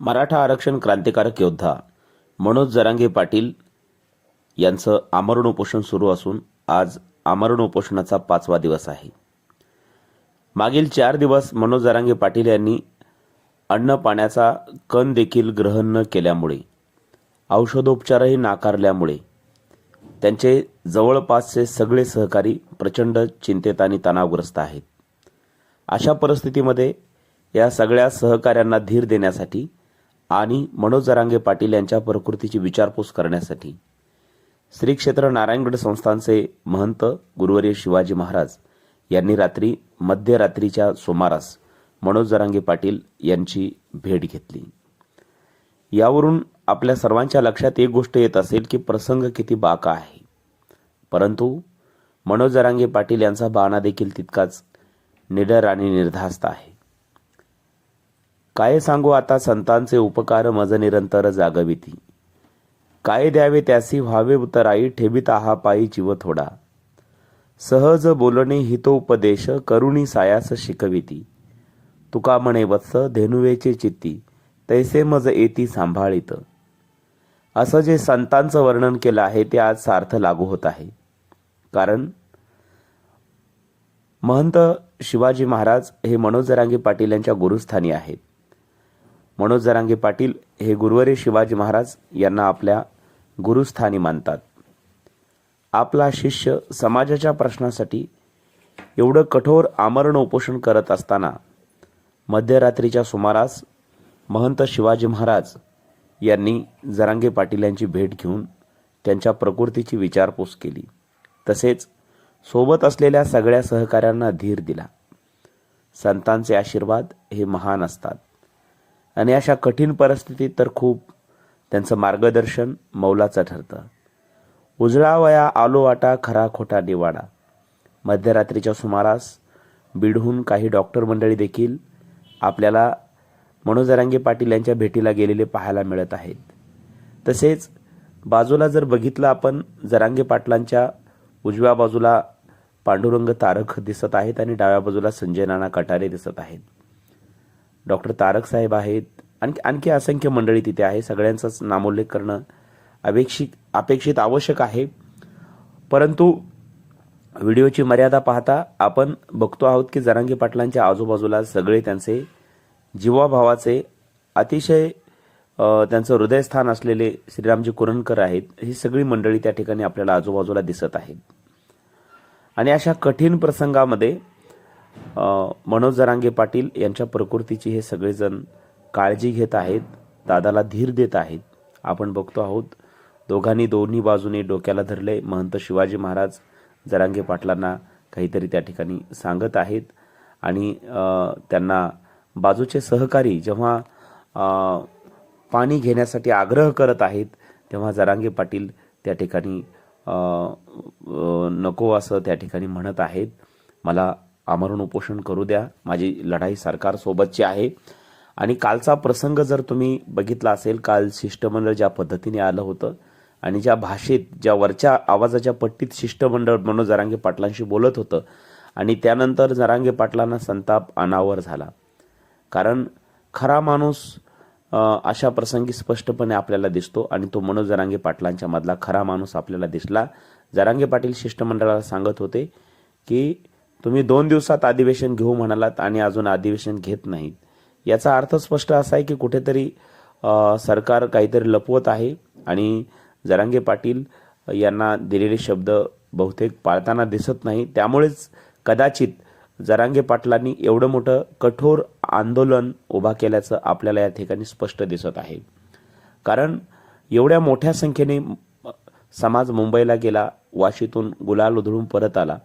मराठा आरक्षण क्रांतिकारक योद्धा मनोज जरांगे पाटील यांचं आमरण उपोषण सुरू असून आज आमरण उपोषणाचा पाचवा दिवस आहे. मागील चार दिवस मनोज जरांगे पाटील यांनी अन्न पाण्याचा कण देखील ग्रहण न केल्यामुळे औषधोपचारही नाकारल्यामुळे त्यांचे जवळपासचे सगळे सहकारी प्रचंड चिंतेत आणि तणावग्रस्त आहेत. अशा परिस्थितीमध्ये या सगळ्या सहकाऱ्यांना धीर देण्यासाठी आणि मनोज जरांगे पाटील यांच्या प्रकृतीची विचारपूस करण्यासाठी. श्री क्षेत्र नारायणगड संस्थानचे महंत गुरुवर्य शिवाजी महाराज यांनी रात्री मध्यरात्रीच्या सुमारास मनोज जरांगे पाटील यांची भेट घेतली. यावरून आपल्या सर्वांच्या लक्षात एक गोष्ट येत असेल की प्रसंग किती बाका आहे. परंतु मनोज जरांगे पाटील यांचा बाणा देखील तितकाच निडर आणि निर्धास्त आहे. काय सांगू आता संतांचे उपकार मज निरंतर जागविती. काय द्यावे त्यासी व्हावे उतराई ठेवित आहा पायी जीव थोडा. सहज बोलणे हितोपदेश करुणी सायास शिकविती. तुका म्हणे वत्स धेनुवेचे चित्ती तैसे मज येती सांभाळीत. असं जे संतांचं वर्णन केलं आहे ते आज सार्थ लागू होत आहे. कारण महंत शिवाजी महाराज हे मनोज जरांगे पाटील यांच्या गुरुस्थानी आहेत. मनोज जरांगे पाटील हे गुरुवरे शिवाजी महाराज यांना आपल्या गुरुस्थानी मानतात. आपला शिष्य समाजाच्या प्रश्नासाठी एवढं कठोर आमरण उपोषण करत असताना मध्यरात्रीच्या सुमारास महंत शिवाजी महाराज यांनी जरांगे पाटील यांची भेट घेऊन त्यांच्या प्रकृतीची विचारपूस केली. तसेच सोबत असलेल्या सगळ्या सहकाऱ्यांना धीर दिला. संतांचे आशीर्वाद हे महान असतात. आणि अशा कठीण परिस्थितीत तर खूप त्यांचं मार्गदर्शन मौलाचं ठरतं. उजळावया आलो वाटा खरा खोटा निवाडा मध्यरात्रीच्या सुमारास बीडहून काही डॉक्टर मंडळी देखील आपल्याला मनोजरांगे पाटील यांच्या भेटीला गेलेले पाहायला मिळत आहेत. तसेच बाजूला जर बघितलं आपण जरांगे पाटलांच्या उजव्या बाजूला पांडुरंग तारक दिसत आहेत आणि डाव्या बाजूला संजय नाना कटारे दिसत आहेत. डॉक्टर तारक साहेब आहेत. आणखी आणखी असंख्य मंडळी तिथे आहे. सगळ्यांचाच नामोल्लेख करणं अपेक्षित अपेक्षित आवश्यक आहे. परंतु व्हिडिओची मर्यादा पाहता आपण बघतो आहोत की जरांगी पाटलांच्या आजूबाजूला सगळे त्यांचे जीवाभावाचे अतिशय त्यांचं हृदयस्थान असलेले श्रीरामजी कुरणकर आहेत. ही सगळी मंडळी त्या ठिकाणी आपल्याला आजूबाजूला दिसत आहेत. आणि अशा कठीण प्रसंगामध्ये मनोज जरांगे पाटील यांच्या प्रकृतीची हे सगळेजण काळजी घेत आहेत दादाला धीर देत आहेत. आपण बघतो आहोत दोघांनी दोन्ही बाजूने डोक्याला धरले. महंत शिवाजी महाराज जरांगे पाटलांना काहीतरी त्या ठिकाणी सांगत आहेत. आणि त्यांना बाजूचे सहकारी जेव्हा पाणी घेण्यासाठी आग्रह करत आहेत तेव्हा जरांगे पाटील त्या ठिकाणी नको असं त्या ठिकाणी म्हणत आहेत. मला आमरण उपोषण करू द्या. माझी लढाई सरकारसोबतची आहे. आणि कालचा प्रसंग जर तुम्ही बघितला असेल काल शिष्टमंडळ ज्या पद्धतीने आलं होतं आणि ज्या भाषेत ज्या वरच्या आवाजाच्या पट्टीत शिष्टमंडळ मनोज जरांगे पाटलांशी बोलत होतं आणि त्यानंतर जरांगे पाटलांना संताप अनावर झाला. कारण खरा माणूस अशा प्रसंगी स्पष्टपणे आपल्याला दिसतो आणि तो मनोज जरांगे पाटलांच्या मधला खरा माणूस आपल्याला दिसला. जरांगे पाटील शिष्टमंडळाला सांगत होते की तुम्ही दोन दिवसात अधिवेशन घेऊ म्हणालात आणि अजून अधिवेशन घेत नाहीत. याचा अर्थ स्पष्ट असा आहे की कुठेतरी सरकार काहीतरी लपवत आहे आणि जरांगे पाटील यांना दिलेले शब्द बहुतेक पाळताना दिसत नाही त्यामुळेच कदाचित जरांगे पाटलांनी एवढं मोठं कठोर आंदोलन उभा केल्याचं आपल्याला या ठिकाणी स्पष्ट दिसत आहे. कारण एवढ्या मोठ्या संख्येने समाज मुंबईला गेला वाशीतून गुलाल उधळून परत आला.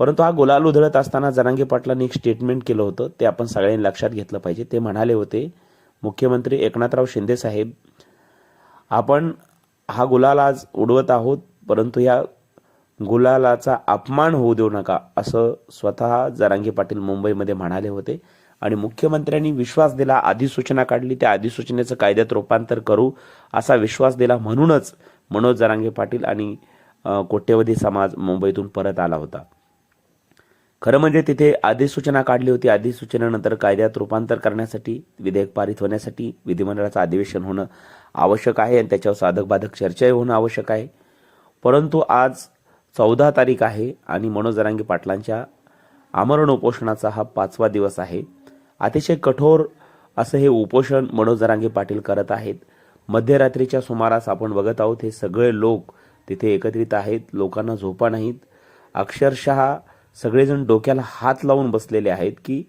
परंतु हा गुलाल उधळत असताना जरांगे पाटलांनी एक स्टेटमेंट केलं होतं. ते आपण सगळ्यांनी लक्षात घेतलं पाहिजे. ते म्हणाले होते मुख्यमंत्री एकनाथराव शिंदे साहेब आपण हा गुलाल आज उडवत आहोत परंतु या गुलालाचा अपमान होऊ देऊ नका असं स्वतः जरांगे पाटील मुंबईमध्ये म्हणाले होते. आणि मुख्यमंत्र्यांनी विश्वास दिला अधिसूचना काढली. त्या अधिसूचनेचं कायद्यात रूपांतर करू असा विश्वास दिला म्हणूनच मनोज जरांगे पाटील आणि कोट्यवधी समाज मुंबईतून परत आला होता. खरं म्हणजे तिथे अधिसूचना काढली होती. अधिसूचनेनंतर कायद्यात रूपांतर करण्यासाठी विधेयक पारित होण्यासाठी विधिमंडळाचं अधिवेशन होणं आवश्यक आहे आणि त्याच्यावर साधक बाधक चर्चाही होणं आवश्यक आहे. परंतु आज चौदा तारीख आहे आणि मनोज जरांगी पाटलांच्या आमरण उपोषणाचा हा पाचवा दिवस आहे. अतिशय कठोर असं हे उपोषण मनोज जरांगे पाटील करत आहेत. मध्यरात्रीच्या सुमारास आपण बघत आहोत हे सगळे लोक तिथे एकत्रित आहेत. लोकांना झोपा नाहीत. अक्षरशः सगळेजण डोक्याला हात लावून बसलेले आहेत की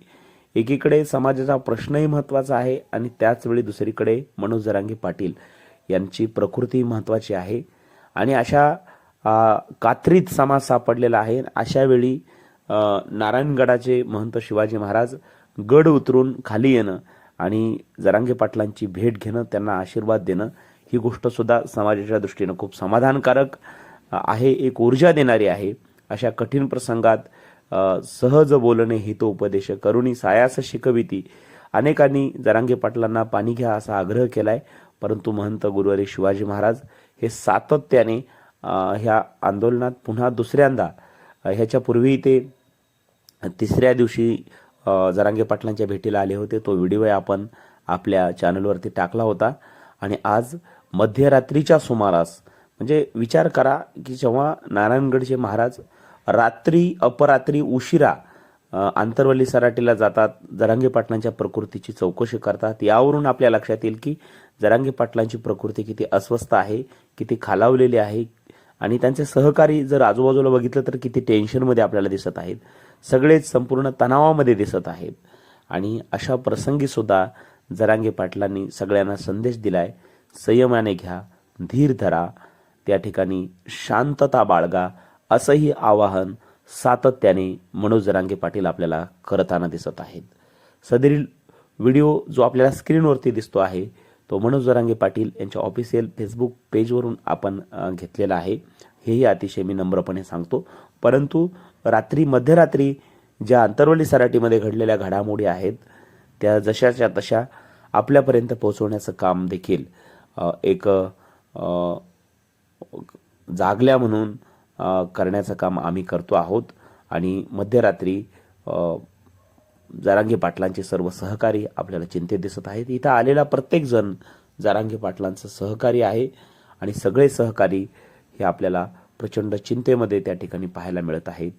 एकीकडे समाजाचा प्रश्नही महत्त्वाचा आहे आणि त्याचवेळी दुसरीकडे मनोज जरांगे पाटील यांची प्रकृती महत्त्वाची आहे. आणि अशा कात्रीत समाज सापडलेला आहे. अशा वेळी नारायणगडाचे महंत शिवाजी महाराज गड उतरून खाली येणं आणि जरांगे पाटलांची भेट घेणं त्यांना आशीर्वाद देणं ही गोष्टसुद्धा समाजाच्या दृष्टीनं खूप समाधानकारक आहे एक ऊर्जा देणारी आहे. अशा कठीण प्रसंगात सहज बोलणे हितोपदेश करुणी सायास शिकविती. अनेकांनी जरांगे पाटलांना पाणी घ्या असा आग्रह केलाय परंतु महंत गुरुवारी शिवाजी महाराज हे सातत्याने ह्या आंदोलनात पुन्हा दुसऱ्यांदा ह्याच्यापूर्वी ते तिसऱ्या दिवशी जरांगे पाटलांच्या भेटीला आले होते. तो व्हिडिओ आपण आपल्या चॅनलवरती टाकला होता. आणि आज मध्यरात्रीच्या सुमारास म्हणजे विचार करा की जेव्हा नारायणगडचे महाराज रात्री अपरात्री उशिरा आंतरवली सराटीला जातात जरांगे पाटलांच्या प्रकृतीची चौकशी करतात. यावरून आपल्या लक्षात येईल की जरांगे पाटलांची प्रकृती किती अस्वस्थ आहे किती खालावलेली आहे आणि त्यांचे सहकारी जर आजूबाजूला बघितलं तर किती टेन्शनमध्ये आपल्याला दिसत आहेत. सगळेच संपूर्ण तणावामध्ये दिसत आहेत. आणि अशा प्रसंगी सुद्धा जरांगे पाटलांनी सगळ्यांना संदेश दिलाय संयमाने घ्या धीर धरा त्या ठिकाणी शांतता बाळगा असंही आवाहन सातत्याने मनोज जरांगे पाटील आपल्याला करताना दिसत आहेत. सदरील व्हिडिओ जो आपल्याला स्क्रीनवरती दिसतो आहे तो मनोज जरांगे पाटील यांच्या ऑफिशियल फेसबुक पेजवरून आपण घेतलेला आहे. हेही अतिशय मी नम्रपणे सांगतो. परंतु रात्री मध्यरात्री ज्या अंतरवली सराटीमध्ये घडलेल्या घडामोडी आहेत त्या जशाच्या तशा आपल्यापर्यंत पोहोचवण्याचं काम देखील एक जागल्या म्हणून करण्याचं काम आम्ही करतो आहोत. आणि मध्यरात्री जारांगी जारांगे पाटलांचे सर्व सहकारी आपल्याला चिंतेत दिसत आहेत. इथं आलेला प्रत्येकजण जारांगी जारांगे पाटलांचं सहकारी आहे. आणि सगळे सहकारी हे आपल्याला प्रचंड चिंतेमध्ये त्या ठिकाणी पाहायला मिळत आहेत.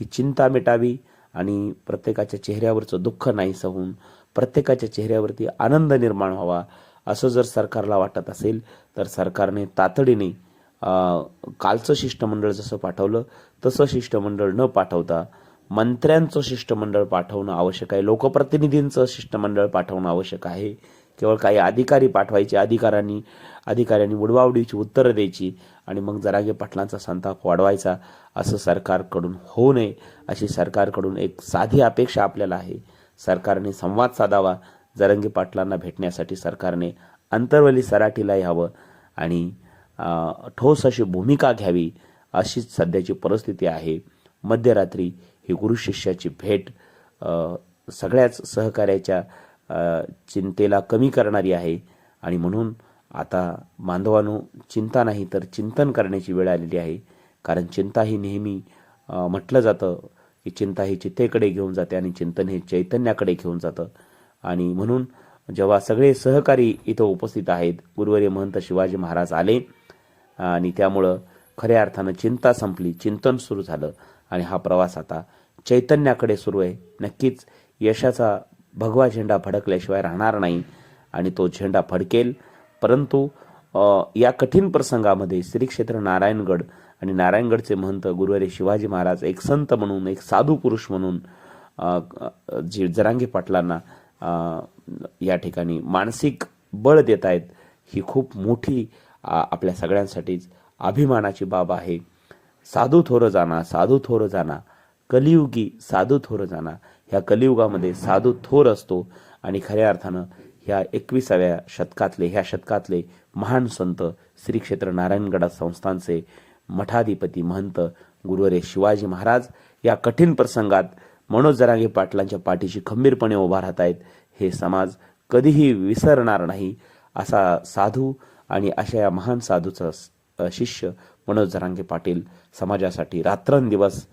ही चिंता मिटावी आणि प्रत्येकाच्या चेहऱ्यावरचं दुःख नाहीसं होऊन प्रत्येकाच्या चेहऱ्यावरती आनंद निर्माण व्हावा असं जर सरकारला वाटत असेल तर सरकारने तातडीने कालचं शिष्टमंडळ जसं पाठवलं तसं शिष्टमंडळ न पाठवता मंत्र्यांचं शिष्टमंडळ पाठवणं आवश्यक आहे. लोकप्रतिनिधींचं शिष्टमंडळ पाठवणं आवश्यक आहे. केवळ काही अधिकारी पाठवायचे अधिकाऱ्यांनी अधिकाऱ्यांनी उडवाउडीची उत्तरं द्यायची आणि मग जरागे पाटलांचा संताप वाढवायचा असं सरकारकडून होऊ नये. अशी सरकारकडून एक साधी अपेक्षा आपल्याला आहे. सरकारने संवाद साधावा. जरंगे पाटलांना भेटण्यासाठी सरकारने अंतरवली सराटीला यावं आणि ठोस अशी भूमिका घ्यावी अशीच सध्याची परिस्थिती आहे. मध्यरात्री ही गुरु शिष्याची भेट सगळ्याच सहकार्याच्या चिंतेला कमी करणारी आहे आणि म्हणून आता बांधवानो चिंता नाही तर चिंतन करण्याची वेळ आलेली आहे. कारण चिंता ही नेहमी म्हटलं जातं की चिंता ही चितेकडे घेऊन जाते आणि चिंतन हे चैतन्याकडे घेऊन जातं. आणि म्हणून जेव्हा सगळे सहकारी इथं उपस्थित आहेत गुरुवारी महंत शिवाजी महाराज आले आणि त्यामुळं खऱ्या अर्थानं चिंता संपली चिंतन सुरू झालं आणि हा प्रवास आता चैतन्याकडे सुरू आहे. नक्कीच यशाचा भगवा झेंडा फडकल्याशिवाय राहणार नाही आणि तो झेंडा फडकेल. परंतु या कठीण प्रसंगामध्ये श्री क्षेत्र नारायणगड आणि नारायणगडचे महंत गुरुवारी शिवाजी महाराज एक संत म्हणून एक साधू पुरुष म्हणून जी जरांगी जरांगे पाटलांना या ठिकाणी मानसिक बळ देत आहेत ही खूप मोठी आपल्या सगळ्यांसाठीच अभिमानाची बाब आहे. साधू थोर जाना साधू थोर जाना. कलियुगी साधू थोर जाना. ह्या कलियुगामध्ये साधू थोर असतो आणि खऱ्या अर्थानं ह्या एकविसाव्या शतकातले ह्या शतकातले महान संत श्री क्षेत्र नारायणगडा संस्थांचे मठाधिपती महंत गुरुवरे शिवाजी महाराज या कठीण प्रसंगात मनोज जरांगे पाटलांच्या पाठीशी खंबीरपणे उभा राहत आहेत हे समाज कधीही विसरणार नाही असा साधू आणि अशा या महान साधूचा शिष्य मनोज जरांगे पाटील समाजासाठी रात्रंदिवस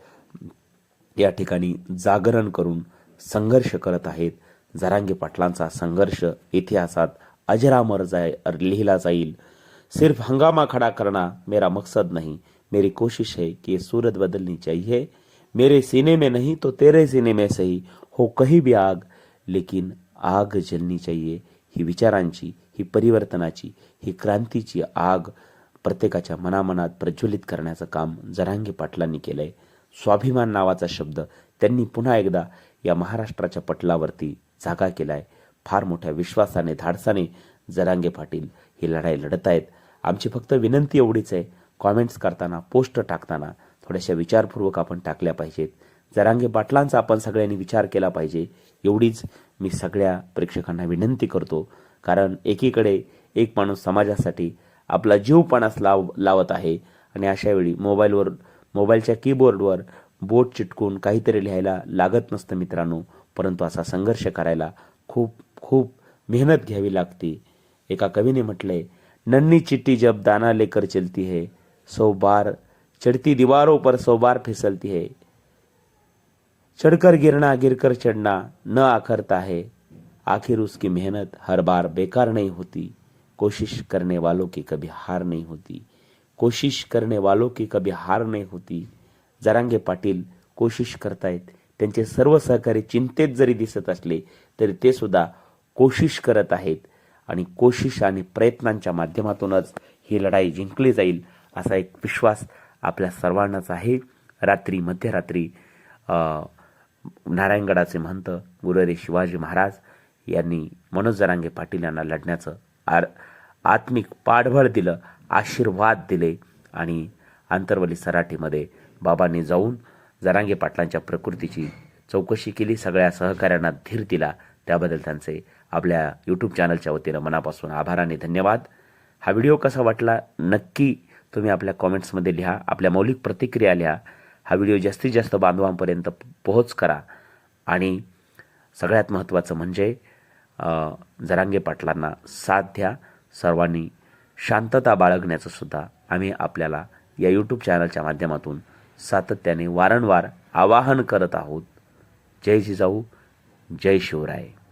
या ठिकाणी जागरण करून संघर्ष करत आहेत. जरांगे पाटलांचा संघर्ष इतिहासात अजरामर जाय लिहिला जाईल. सिर्फ हंगामा खड़ा करना मेरा मकसद नहीं. मेरी कोशिश है कि ये सूरत बदलनी चाहिए. मेरे सीने में नहीं तो तेरे सीने में सही. हो कहीं भी आग लेकिन आग जलनी चाहिए. ही विचारांची ही परिवर्तनाची ही क्रांतीची आग प्रत्येकाच्या मनामनात प्रज्वलित करण्याचं काम जरांगे पाटलांनी केलंय. स्वाभिमान नावाचा शब्द त्यांनी पुन्हा एकदा या महाराष्ट्राच्या पटलावरती जागा केलाय. फार मोठ्या विश्वासाने धाडसाने जरांगे पाटील ही लढाई लढत आहेत. आमची फक्त विनंती एवढीच आहे. कॉमेंट्स करताना पोस्ट टाकताना थोड्याशा विचारपूर्वक आपण टाकल्या पाहिजेत. जरांगे पाटलांचा आपण सगळ्यांनी विचार केला पाहिजे. एवढीच मी सगळ्या प्रेक्षकांना विनंती करतो. कारण एकीकडे एक माणूस समाजासाठी आपला जीव पणास लाव लावत आहे. आणि अशावेळी मोबाईलवर मोबाईलच्या कीबोर्डवर बोट चिटकून काहीतरी लिहायला लागत नसतं मित्रांनो. परंतु असा संघर्ष करायला खूप खूप मेहनत घ्यावी लागते. एका कवीने म्हटलंय नन्ही चिट्टी जब दाना लेकर चलती है सौ बार चढ़ती दीवारों पर सो बार फिसलती है. चढ़कर गिरना गिरकर चढ़ना न आखरता है आखिर उसकी मेहनत हर बार बेकार नहीं होती. कोशिश करने वालों की कभी हार नहीं होती. कोशिश करने वालों की कभी हार नहीं होती. जरांगे पाटील कोशिश करतायत. त्यांचे सर्व सहकारी चिंतेत जरी दिसत असले तरी ते सुद्धा कोशिश करत आहेत. आणि कोशिश आणि प्रयत्नांच्या माध्यमातूनच ही लढाई जिंकली जाईल असा एक विश्वास आपल्या सर्वांनाच आहे. रात्री मध्यरात्री नारायणगडाचे महंत गुरुरे शिवाजी महाराज यांनी मनोज जरांगे पाटील यांना लढण्याचं आर आत्मिक पाठबळ दिलं आशीर्वाद दिले आणि आंतरवली सराटीमध्ये बाबांनी जाऊन जरांगे पाटलांच्या प्रकृतीची चौकशी केली सगळ्या सहकाऱ्यांना धीर दिला. त्याबद्दल त्यांचे आपल्या यूट्यूब चॅनलच्या वतीनं मनापासून आभार आणि धन्यवाद. हा व्हिडिओ कसा वाटला नक्की तुम्ही आपल्या कॉमेंट्समध्ये लिहा आपल्या मौलिक प्रतिक्रिया लिहा. हा व्हिडिओ जास्तीत जास्त बांधवांपर्यंत पोहोच करा. आणि सगळ्यात महत्त्वाचं म्हणजे जरांगे पाटलांना साथ द्या. सर्वांनी शांतता बाळगण्याचं सुद्धा आम्ही आपल्याला या यूट्यूब चॅनलच्या माध्यमातून सातत्याने वारंवार आवाहन करत आहोत. जय जिजाऊ जय शिवराय.